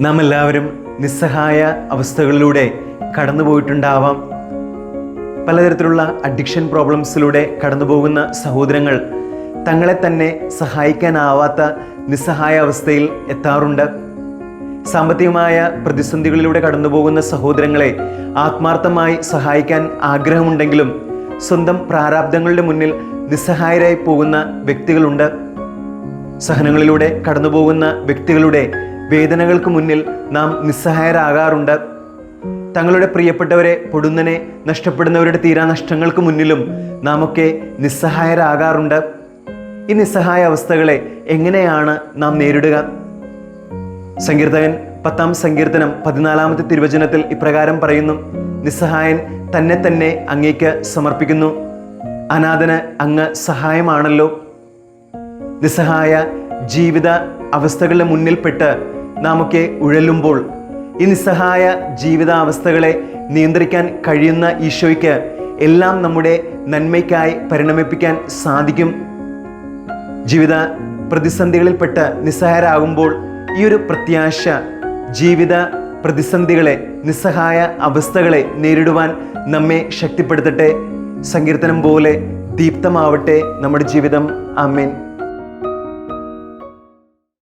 നാം എല്ലാവരും നിസ്സഹായ അവസ്ഥകളിലൂടെ കടന്നു പോയിട്ടുണ്ടാവാം പലതരത്തിലുള്ള അഡിക്ഷൻ പ്രോബ്ലംസിലൂടെ കടന്നു പോകുന്ന സഹോദരങ്ങൾ തങ്ങളെ തന്നെ സഹായിക്കാനാവാത്ത നിസ്സഹായ അവസ്ഥയിൽ എത്താറുണ്ട്. സാമ്പത്തികമായ പ്രതിസന്ധികളിലൂടെ കടന്നു പോകുന്ന സഹോദരങ്ങളെ ആത്മാർത്ഥമായി സഹായിക്കാൻ ആഗ്രഹമുണ്ടെങ്കിലും സ്വന്തം പ്രാരാബ്ദങ്ങളുടെ മുന്നിൽ നിസ്സഹായരായി പോകുന്ന വ്യക്തികളുണ്ട്. സഹനങ്ങളിലൂടെ കടന്നുപോകുന്ന വ്യക്തികളുടെ വേദനകൾക്ക് മുന്നിൽ നാം നിസ്സഹായരാകാറുണ്ട്. തങ്ങളുടെ പ്രിയപ്പെട്ടവരെ പൊടുന്നനെ നഷ്ടപ്പെടുന്നവരുടെ തീരാനഷ്ടങ്ങൾക്ക് മുന്നിലും നാം ഒക്കെ നിസ്സഹായരാകാറുണ്ട്. ഈ നിസ്സഹായ അവസ്ഥകളെ എങ്ങനെയാണ് നാം നേരിടുക? സങ്കീർത്തകൻ പത്താം സങ്കീർത്തനം പതിനാലാമത്തെ തിരുവചനത്തിൽ ഇപ്രകാരം പറയുന്നു നിസ്സഹായൻ തന്നെ തന്നെ അങ്ങേക്ക് സമർപ്പിക്കുന്നു. അനാഥന് അങ്ങ് സഹായമാണല്ലോ. നിസ്സഹായ ജീവിത അവസ്ഥകളുടെ മുന്നിൽപ്പെട്ട് നാമൊക്കെ ഉഴലുമ്പോൾ ഈ നിസ്സഹായ ജീവിതാവസ്ഥകളെ നിയന്ത്രിക്കാൻ കഴിയുന്ന ഈശോയ്ക്ക് എല്ലാം നമ്മുടെ നന്മയ്ക്കായി പരിണമിപ്പിക്കാൻ സാധിക്കും. ജീവിത പ്രതിസന്ധികളിൽപ്പെട്ട് നിസ്സഹായരാകുമ്പോൾ ഈ ഒരു പ്രത്യാശ ജീവിത പ്രതിസന്ധികളെ നിസ്സഹായ അവസ്ഥകളെ നേരിടുവാൻ നമ്മെ ശക്തിപ്പെടുത്തട്ടെ. സങ്കീർത്തനം പോലെ ദീപ്തമാവട്ടെ നമ്മുടെ ജീവിതം. ആമേൻ.